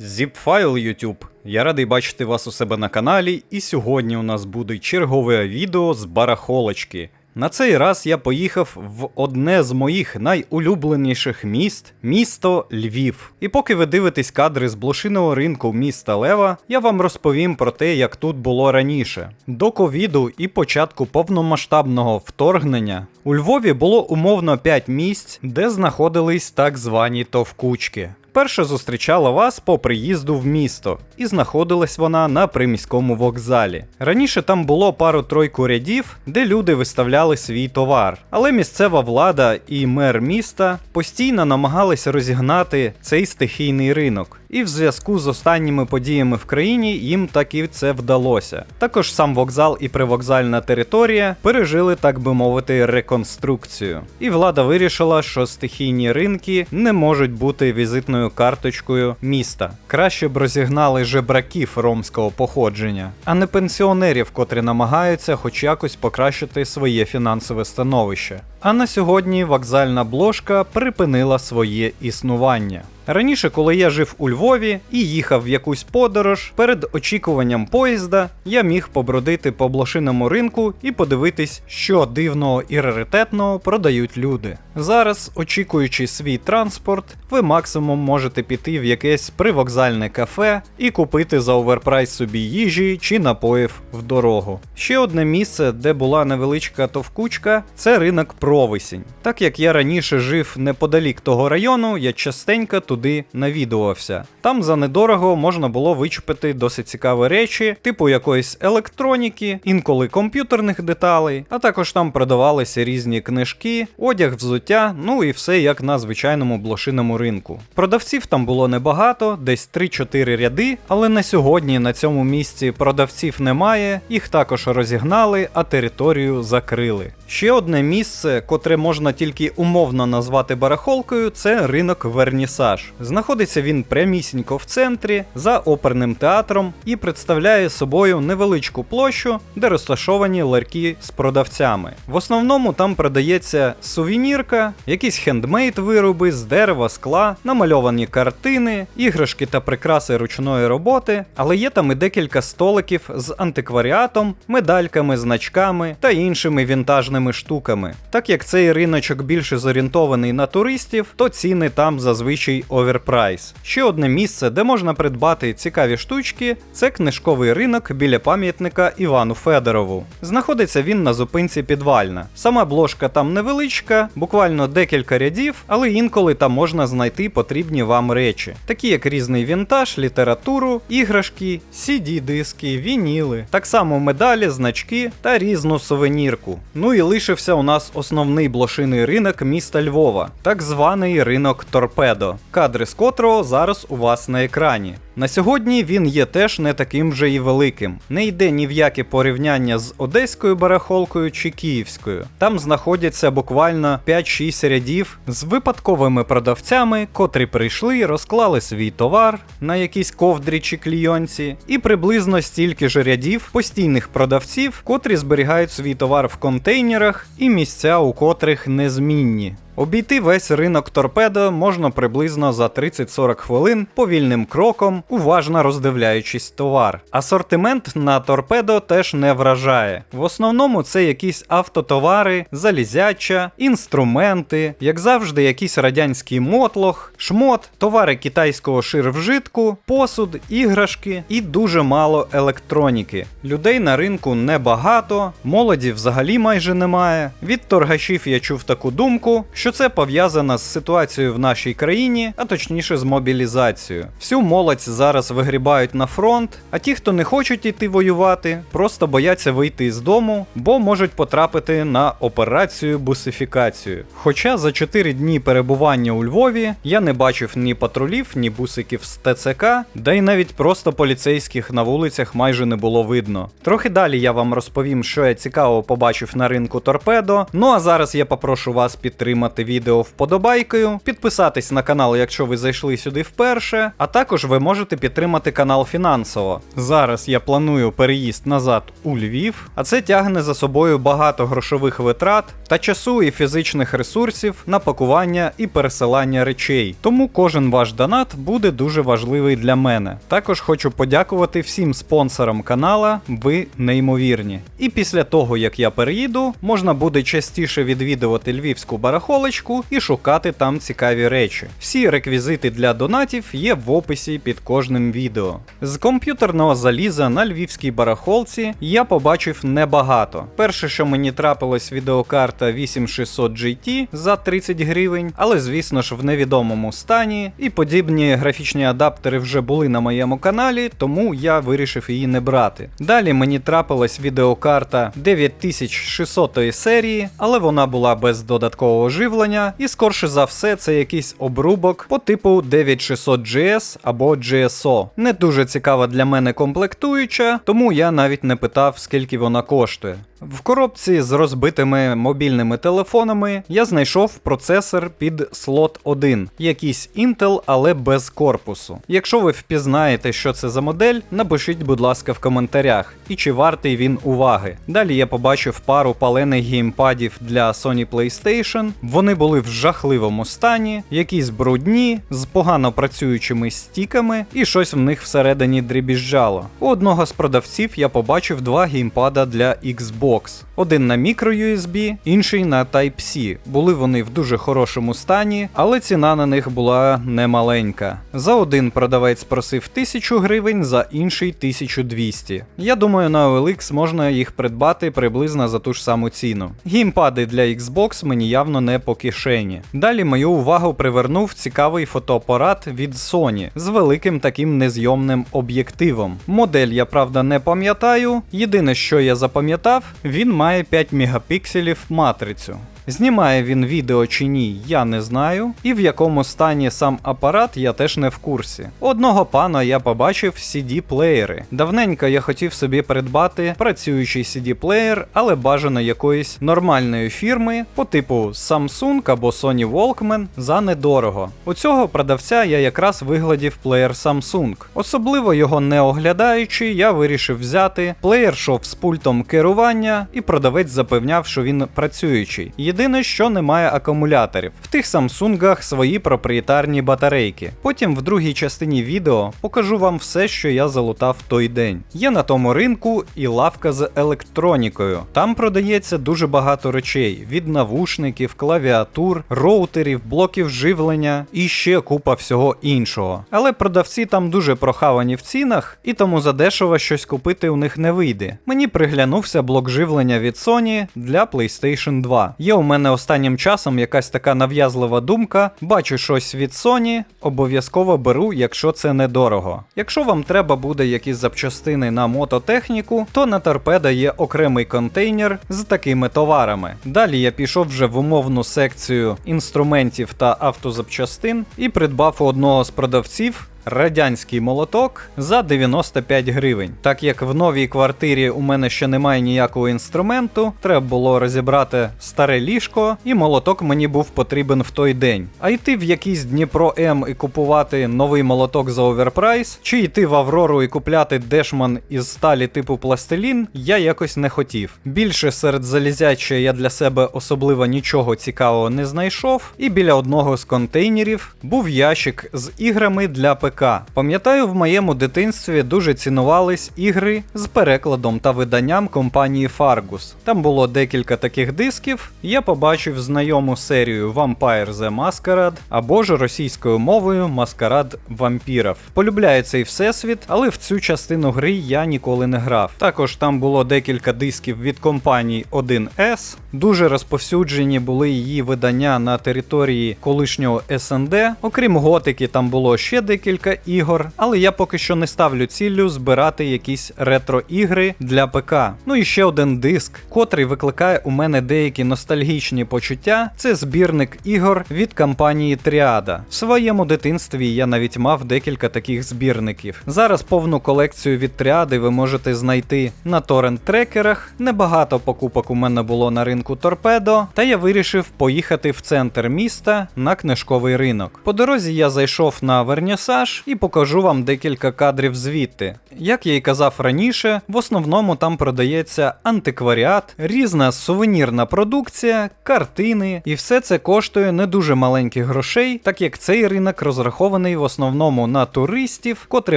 Zipfile YouTube. Я радий бачити вас у себе на каналі, і сьогодні у нас буде чергове відео з барахолочки. На цей раз я поїхав в одне з моїх найулюбленіших міст місто Львів. І поки ви дивитесь кадри з блошиного ринку міста Лева, я вам розповім про те, як тут було раніше. До ковіду і початку повномасштабного вторгнення у Львові було умовно 5 місць, де знаходились так звані товкучки. Перша зустрічала вас по приїзду в місто, і знаходилась вона на приміському вокзалі. Раніше там було пару-тройку рядів, де люди виставляли свій товар, але місцева влада і мер міста постійно намагалися розігнати цей стихійний ринок. І в зв'язку з останніми подіями в країні їм таки це вдалося. Також сам вокзал і привокзальна територія пережили, так би мовити, реконструкцію. І влада вирішила, що стихійні ринки не можуть бути візитною карточкою міста. Краще б розігнали жебраків ромського походження, а не пенсіонерів, котрі намагаються хоч якось покращити своє фінансове становище. А на сьогодні вокзальна бложка припинила своє існування. Раніше, коли я жив у Львові і їхав в якусь подорож, перед очікуванням поїзда я міг побродити по блошиному ринку і подивитись, що дивного і раритетного продають люди. Зараз, очікуючи свій транспорт, ви максимум можете піти в якесь привокзальне кафе і купити за оверпрайс собі їжі чи напоїв в дорогу. Ще одне місце, де була невеличка товкучка, це ринок Провисінь. Так як я раніше жив неподалік того району, я частенько туди навідувався. Там за недорого можна було вичепити досить цікаві речі, типу якоїсь електроніки, інколи комп'ютерних деталей, а також там продавалися різні книжки, одяг, взуття, ну і все як на звичайному блошиному ринку. Продавців там було небагато, десь 3-4 ряди, але на сьогодні на цьому місці продавців немає, їх також розігнали, а територію закрили. Ще одне місце, котре можна тільки умовно назвати барахолкою, це ринок Вернісаж. Знаходиться він прямісінько в центрі за оперним театром і представляє собою невеличку площу, де розташовані ларьки з продавцями. В основному там продається сувенірка, якісь хендмейд вироби з дерева, скла, намальовані картини, іграшки та прикраси ручної роботи, але є там і декілька столиків з антикваріатом, медальками, значками та іншими вінтажними штуками. Так як цей риночок більше зорієнтований на туристів, то ціни там зазвичай оверпрайс. Ще одне місце, де можна придбати цікаві штучки, це книжковий ринок біля пам'ятника Івану Федорову. Знаходиться він на зупинці підвальна. Сама бложка там невеличка, буквально декілька рядів, але інколи там можна знайти потрібні вам речі, такі як різний вінтаж, літературу, іграшки, CD-диски, вініли, так само медалі, значки та різну сувенірку. Ну і лишився у нас основний блошиний ринок міста Львова, так званий ринок Торпедо, кадри з котрого зараз у вас на екрані. На сьогодні він є теж не таким вже і великим. Не йде ні в яке порівняння з одеською барахолкою чи київською. Там знаходяться буквально 5-6 рядів з випадковими продавцями, котрі прийшли, розклали свій товар на якійсь ковдрі чи клійонці, і приблизно стільки ж рядів постійних продавців, котрі зберігають свій товар в контейнерах і місця у котрих незмінні. Обійти весь ринок торпедо можна приблизно за 30-40 хвилин повільним кроком, уважно роздивляючись товар. Асортимент на торпедо теж не вражає. В основному це якісь автотовари, залізяча, інструменти, як завжди, якийсь радянський мотлох, шмот, товари китайського ширвжитку, посуд, іграшки і дуже мало електроніки. Людей на ринку небагато, молоді взагалі майже немає. Від торгашів я чув таку думку, що це пов'язано з ситуацією в нашій країні, а точніше з мобілізацією. Всю молодь зараз вигрібають на фронт, а ті, хто не хочуть іти воювати, просто бояться вийти з дому, бо можуть потрапити на операцію бусифікацію. Хоча за 4 дні перебування у Львові я не бачив ні патрулів, ні бусиків з ТЦК, да й навіть просто поліцейських на вулицях майже не було видно. Трохи далі я вам розповім, що я цікаво побачив на ринку торпедо. Ну а зараз я попрошу вас підтримати підтримати відео вподобайкою, підписатись на канал, якщо ви зайшли сюди вперше, а також ви можете підтримати канал фінансово. Зараз я планую переїзд назад у Львів, а це тягне за собою багато грошових витрат та часу і фізичних ресурсів на пакування і пересилання речей. Тому кожен ваш донат буде дуже важливий для мене. Також хочу подякувати всім спонсорам канала, ви неймовірні. І після того, як я переїду, можна буде частіше відвідувати львівську барахолочку і шукати там цікаві речі. Всі реквізити для донатів є в описі під кожним відео. З комп'ютерного заліза на львівській барахолці я побачив небагато. Перше, що мені трапилось, відеокарта 8600 GT за 30 гривень, але звісно ж в невідомому стані, і подібні графічні адаптери вже були на моєму каналі, тому я вирішив її не брати. Далі мені трапилась відеокарта 9600 серії, але вона була без додаткового живлення, і скорше за все це якийсь обрубок по типу 9600 GS або GSO. Не дуже цікава для мене комплектуюча, тому я навіть не питав, скільки вона коштує. В коробці з розбитими мобільними телефонами я знайшов процесор під слот 1, якийсь Intel, але без корпусу. Якщо ви впізнаєте, що це за модель, напишіть, будь ласка, в коментарях, і чи вартий він уваги. Далі я побачив пару палених геймпадів для Sony PlayStation. Вони були в жахливому стані, якісь брудні, з погано працюючими стіками, і щось в них всередині дрібіжджало. У одного з продавців я побачив два геймпада для Xbox. Один на microUSB, інший на Type-C. Були вони в дуже хорошому стані, але ціна на них була немаленька. За один продавець просив 1000 гривень, за інший 1200. Я думаю, на OLX можна їх придбати приблизно за ту ж саму ціну. Геймпади для Xbox мені явно не по кишені. Далі мою увагу привернув цікавий фотоапарат від Sony з великим таким незйомним об'єктивом. Модель я правда не пам'ятаю. Єдине, що я запам'ятав, він має 5 мегапікселів матрицю. Знімає він відео чи ні, я не знаю, і в якому стані сам апарат я теж не в курсі. Одного пана я побачив CD-плеєри. Давненько я хотів собі придбати працюючий CD-плеєр, але бажано якоїсь нормальної фірми по типу Samsung або Sony Walkman за недорого. У цього продавця я якраз вигладів плеєр Samsung. Особливо його не оглядаючи, я вирішив взяти. Плеєр йшов з пультом керування, і продавець запевняв, що він працюючий. Єдине, що немає акумуляторів. В тих самсунгах свої проприєтарні батарейки. Потім в другій частині відео покажу вам все, що я залутав той день. Є на тому ринку і лавка з електронікою. Там продається дуже багато речей: від навушників, клавіатур, роутерів, блоків живлення і ще купа всього іншого. Але продавці там дуже прохавані в цінах, і тому задешево щось купити у них не вийде. Мені приглянувся блок живлення від Sony для PlayStation 2. Є у мене останнім часом якась така нав'язлива думка: бачу щось від Sony, обов'язково беру, якщо це недорого. Якщо вам треба буде якісь запчастини на мототехніку, то на торпеда є окремий контейнер з такими товарами. Далі я пішов вже в умовну секцію інструментів та автозапчастин і придбав у одного з продавців радянський молоток за 95 гривень. Так як в новій квартирі у мене ще немає ніякого інструменту, треба було розібрати старе ліжко, і молоток мені був потрібен в той день. А йти в якийсь Дніпро М і купувати новий молоток за оверпрайс, чи йти в Аврору і купляти дешман із сталі типу пластилін, я якось не хотів. Більше серед залізяча я для себе особливо нічого цікавого не знайшов, і біля одного з контейнерів був ящик з іграми для ПК. Пам'ятаю, в моєму дитинстві дуже цінувались ігри з перекладом та виданням компанії Fargus. Там було декілька таких дисків. Я побачив знайому серію Vampire the Masquerade або ж російською мовою Маскарад вампірів. Полюбляю цей всесвіт, але в цю частину гри я ніколи не грав. Також там було декілька дисків від компанії 1С. Дуже розповсюджені були її видання на території колишнього СНД. Окрім готики, там було ще декілька низка ігор, але я поки що не ставлю ціллю збирати якісь ретро-ігри для ПК. Ну і ще один диск, котрий викликає у мене деякі ностальгічні почуття. Це збірник ігор від компанії Тріада. В своєму дитинстві я навіть мав декілька таких збірників. Зараз повну колекцію від Тріади ви можете знайти на торрент-трекерах. Небагато покупок у мене було на ринку Торпедо, та я вирішив поїхати в центр міста на книжковий ринок. По дорозі я зайшов на вернісаж і покажу вам декілька кадрів звідти. Як я й казав раніше, в основному там продається антикваріат, різна сувенірна продукція, картини, і все це коштує не дуже маленьких грошей, так як цей ринок розрахований в основному на туристів, котрі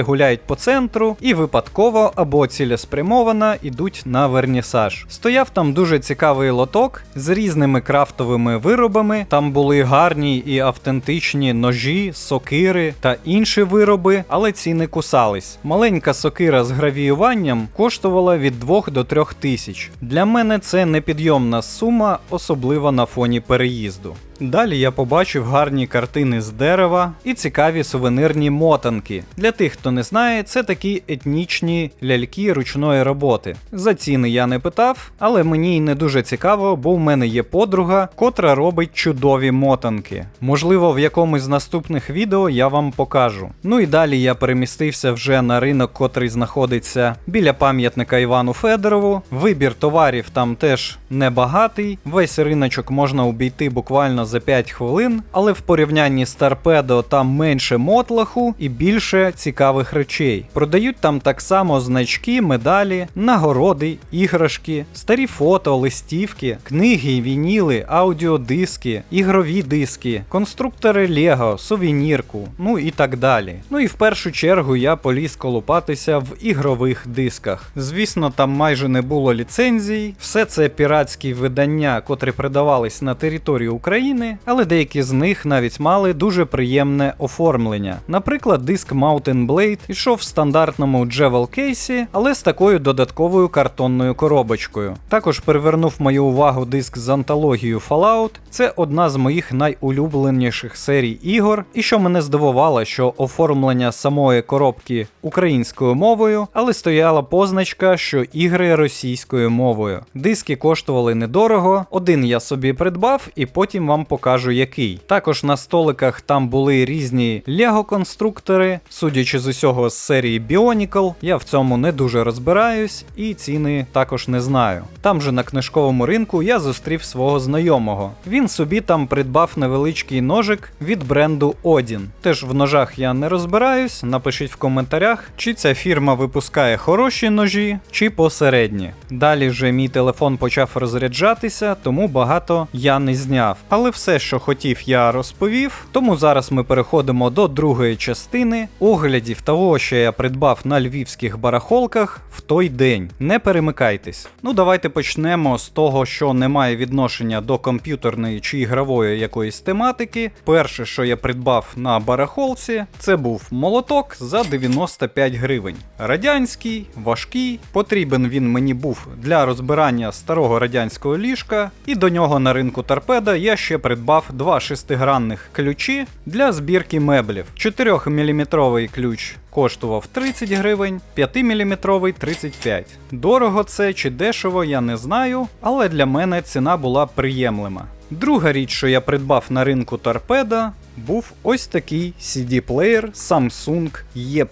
гуляють по центру і випадково або цілеспрямовано йдуть на вернісаж. Стояв там дуже цікавий лоток з різними крафтовими виробами. Там були гарні і автентичні ножі, сокири та інші вироби, але ціни кусались. Маленька сокира з гравіюванням коштувала від 2 до 3 тисяч. Для мене це непідйомна сума, особливо на фоні переїзду. Далі я побачив гарні картини з дерева і цікаві сувенирні мотанки. Для тих, хто не знає, це такі етнічні ляльки ручної роботи. За ціни я не питав, але мені й не дуже цікаво, бо в мене є подруга, котра робить чудові мотанки. Можливо, в якомусь з наступних відео я вам покажу. Ну і далі я перемістився вже на ринок, котрий знаходиться біля пам'ятника Івану Федорову. Вибір товарів там теж небагатий. Весь риночок можна обійти буквально за 5 хвилин, але в порівнянні з торпедо там менше мотлаху і більше цікавих речей. Продають там так само значки, медалі, нагороди, іграшки, старі фото, листівки, книги, вініли, аудіодиски, ігрові диски, конструктори Лего, сувенірку, ну і так далі. Ну і в першу чергу я поліз колупатися в ігрових дисках. Звісно, там майже не було ліцензій, все це піратські видання, котрі продавались на території України, але деякі з них навіть мали дуже приємне оформлення. Наприклад, диск Mountain Blade йшов в стандартному Jewel кейсі, але з такою додатковою картонною коробочкою. Також привернув мою увагу диск з антологією Fallout. Це одна з моїх найулюбленіших серій ігор, і що мене здивувало, що оформлення самої коробки українською мовою, але стояла позначка, що ігри російською мовою. Диски коштували недорого, один я собі придбав і потім вам покажу який. Також на столиках там були різні лего-конструктори, судячи з усього з серії Bionicle, я в цьому не дуже розбираюсь і ціни також не знаю. Там же на книжковому ринку я зустрів свого знайомого. Він собі там придбав невеличкий ножик від бренду Odin. Теж в ножах я не розбираюсь, напишіть в коментарях, чи ця фірма випускає хороші ножі, чи посередні. Далі вже мій телефон почав розряджатися, тому багато я не зняв. Але все, що хотів, я розповів. Тому зараз ми переходимо до другої частини оглядів того, що я придбав на львівських барахолках в той день. Не перемикайтесь. Ну, давайте почнемо з того, що не має відношення до комп'ютерної чи ігрової якоїсь тематики. Перше, що я придбав на барахолці, це був молоток за 95 гривень. Радянський, важкий, потрібен він мені був для розбирання старого радянського ліжка, і до нього на ринку торпеда я ще придбав два шестигранних ключі для збірки меблів. 4-мм ключ коштував 30 гривень, 5-мм 35. Дорого це чи дешево, я не знаю, але для мене ціна була приємлива. Друга річ, що я придбав на ринку торпеда, був ось такий CD-плеєр Samsung YEP.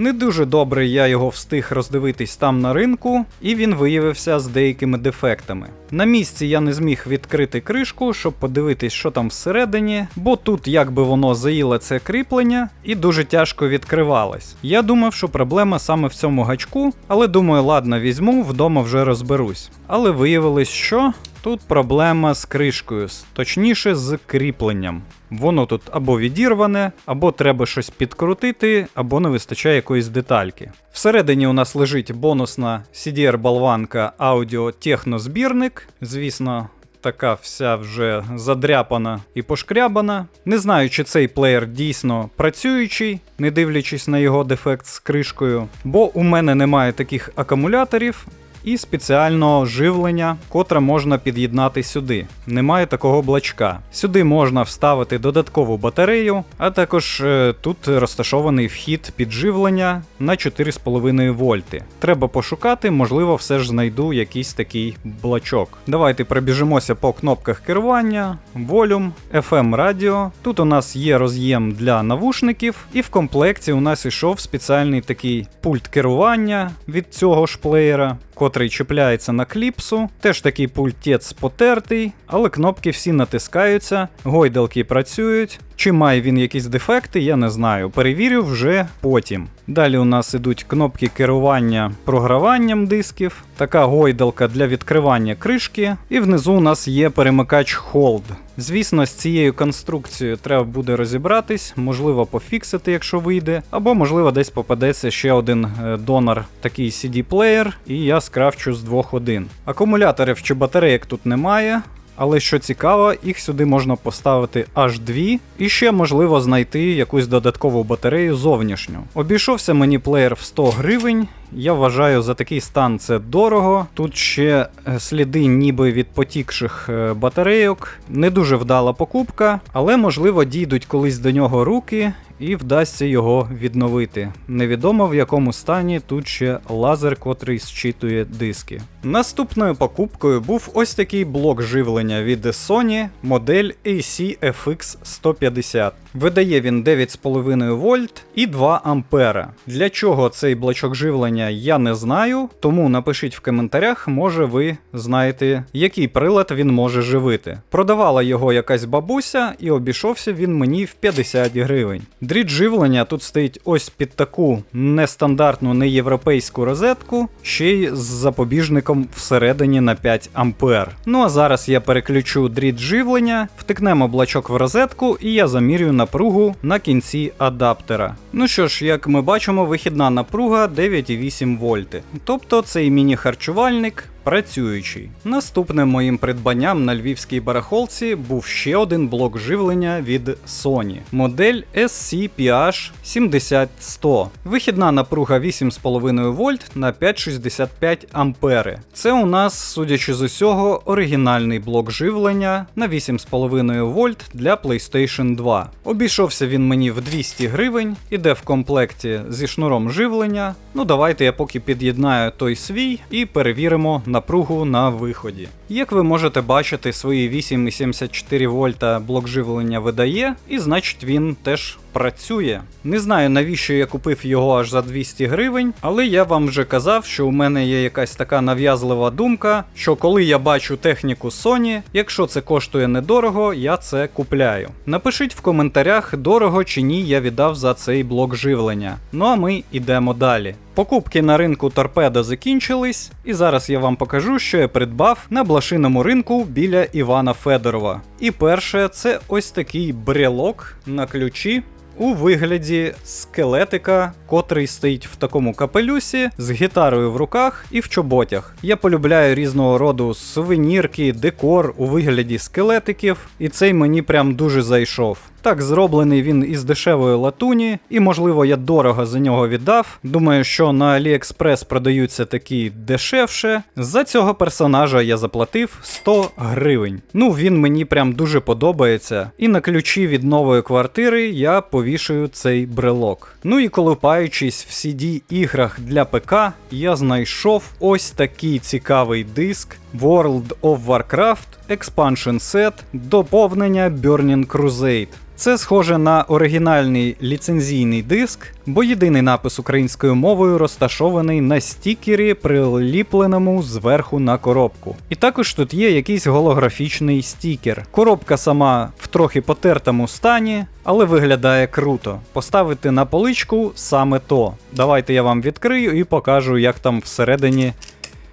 Не дуже добре я його встиг роздивитись там на ринку, і він виявився з деякими дефектами. На місці я не зміг відкрити кришку, щоб подивитись, що там всередині, бо тут якби воно заїло це кріплення і дуже тяжко відкривалось. Я думав, що проблема саме в цьому гачку, але думаю, ладно, візьму, вдома вже розберусь. Але виявилось, що тут проблема з кришкою, точніше з кріпленням. Воно тут або відірване, або треба щось підкрутити, або не вистачає якоїсь детальки. Всередині у нас лежить бонусна CDR-болванка аудіо технозбірник. Звісно, така вся вже задряпана і пошкрябана. Не знаю, чи цей плеєр дійсно працюючий, не дивлячись на його дефект з кришкою, бо у мене немає таких акумуляторів. І спеціального живлення, котре можна під'єднати сюди. Немає такого блачка. Сюди можна вставити додаткову батарею, а також е, тут розташований вхід підживлення на 4,5 вольти. Треба пошукати, можливо, все ж знайду якийсь такий блачок. Давайте пробіжимося по кнопках керування, волюм, FM радіо. Тут у нас є роз'єм для навушників, і в комплекті у нас ішов спеціальний такий пульт керування від цього ж плеєра, котрий чіпляється на кліпсу. Теж такий пультець потертий, але кнопки всі натискаються, гойдалки працюють. Чи має він якісь дефекти, я не знаю. Перевірю вже потім. Далі у нас ідуть кнопки керування програванням дисків, така гойдалка для відкривання кришки, і внизу у нас є перемикач Hold. Звісно, з цією конструкцією треба буде розібратись, можливо, пофіксити, якщо вийде, або можливо десь попадеться ще один е, донор, такий CD-плеєр, і я скрафчу з двох один. Акумуляторів чи батарейок тут немає. Але що цікаво, їх сюди можна поставити аж дві, і ще можливо знайти якусь додаткову батарею зовнішню. Обійшовся мені плеєр в 100 гривень. Я вважаю, за такий стан це дорого. Тут ще е, сліди ніби від потікших е, батарейок. Не дуже вдала покупка, але можливо дійдуть колись до нього руки. І вдасться його відновити. Невідомо в якому стані тут ще лазер, котрий зчитує диски. Наступною покупкою був ось такий блок живлення від Sony, модель AC-FX150. Видає він 9,5 вольт і 2 ампера. Для чого цей блочок живлення я не знаю, тому напишіть в коментарях, може ви знаєте, який прилад він може живити. Продавала його якась бабуся, і обійшовся він мені в 50 гривень. Дріт живлення тут стоїть ось під таку нестандартну неєвропейську розетку, ще й з запобіжником всередині на 5 ампер. Ну а зараз я переключу дріт живлення, втикнемо блочок в розетку, і я замірюю напругу на кінці адаптера. Ну що ж, як ми бачимо, вихідна напруга 9,8 вольти. Тобто цей міні-харчувальник працюючий. Наступним моїм придбанням на львівській барахолці був ще один блок живлення від Sony. Модель SCPH 70100. Вихідна напруга 8,5 вольт на 5,65 ампери. Це у нас, судячи з усього, оригінальний блок живлення на 8,5 вольт для PlayStation 2. Обійшовся він мені в 200 гривень, іде в комплекті зі шнуром живлення. Ну давайте я поки під'єднаю той свій і перевіримо напругу на виході. Як ви можете бачити, свої 8,74 вольта блок живлення видає, і значить він теж працює. Не знаю навіщо я купив його аж за 200 гривень, але я вам вже казав, що у мене є якась така нав'язлива думка, що коли я бачу техніку Sony, якщо це коштує недорого, я це купляю. Напишіть в коментарях, дорого чи ні я віддав за цей блок живлення. Ну а ми йдемо далі. Покупки на ринку торпеда закінчились, і зараз я вам покажу, що я придбав на блошиному ринку біля Івана Федорова. І перше, це ось такий брелок на ключі. У вигляді скелетика, котрий стоїть в такому капелюсі з гітарою в руках і в чоботях. Я полюбляю різного роду сувенірки, декор у вигляді скелетиків, і цей мені прям дуже зайшов. Так, зроблений він із дешевої латуні, і, можливо, я дорого за нього віддав. Думаю, що на AliExpress продаються такі дешевше. За цього персонажа я заплатив 100 гривень. Ну, він мені прям дуже подобається. І на ключі від нової квартири я повішую цей брелок. Ну і колупаючись в CD іграх для ПК, я знайшов ось такий цікавий диск World of Warcraft Expansion Set доповнення Burning Crusade. Це схоже на оригінальний ліцензійний диск, бо єдиний напис українською мовою розташований на стікері, приліпленому зверху на коробку. І також тут є якийсь голографічний стікер. Коробка сама в трохи потертому стані, але виглядає круто. Поставити на поличку саме то. Давайте я вам відкрию і покажу, як там всередині,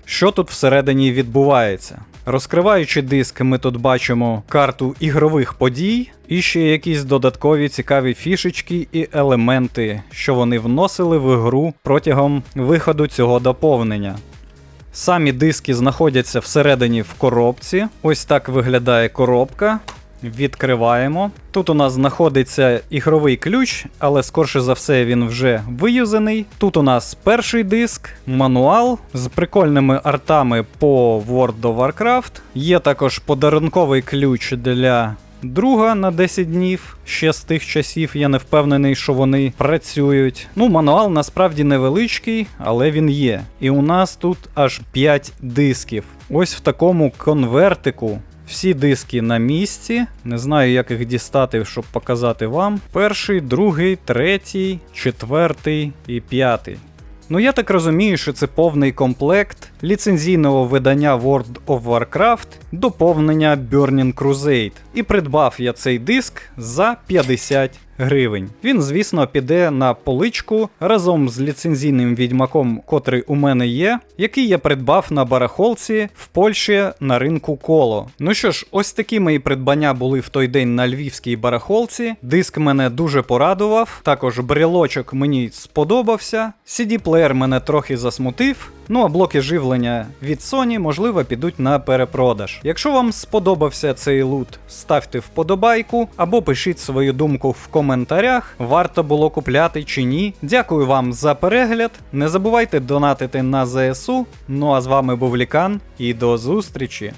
що тут всередині відбувається. Розкриваючи диск, ми тут бачимо карту ігрових подій і ще якісь додаткові цікаві фішечки і елементи, що вони вносили в гру протягом виходу цього доповнення. Самі диски знаходяться всередині в коробці. Ось так виглядає коробка. Відкриваємо. Тут у нас знаходиться ігровий ключ, але скорше за все він вже виюзаний. Тут у нас перший диск, мануал з прикольними артами по World of Warcraft. Є також подарунковий ключ для друга на 10 днів. Ще з тих часів я не впевнений, що вони працюють. Ну, мануал насправді невеличкий, але він є. І у нас тут аж 5 дисків. Ось в такому конвертику. Всі диски на місці. Не знаю, як їх дістати, щоб показати вам. Перший, другий, третій, четвертий і п'ятий. Ну я так розумію, що це повний комплект ліцензійного видання World of Warcraft, доповнення Burning Crusade. І придбав я цей диск за 50 гривень. Він, звісно, піде на поличку разом з ліцензійним відьмаком, котрий у мене є, який я придбав на барахолці в Польщі на ринку коло. Ну що ж, ось такі мої придбання були в той день на львівській барахолці. Диск мене дуже порадував. Також брелочок мені сподобався. CD-плеєр мене трохи засмутив. Ну а блоки живлення від Sony, можливо, підуть на перепродаж. Якщо вам сподобався цей лут, ставте вподобайку або пишіть свою думку в коментарях, варто було купляти чи ні. Дякую вам за перегляд. Не забувайте донатити на ЗСУ. Ну а з вами був Лікан і до зустрічі!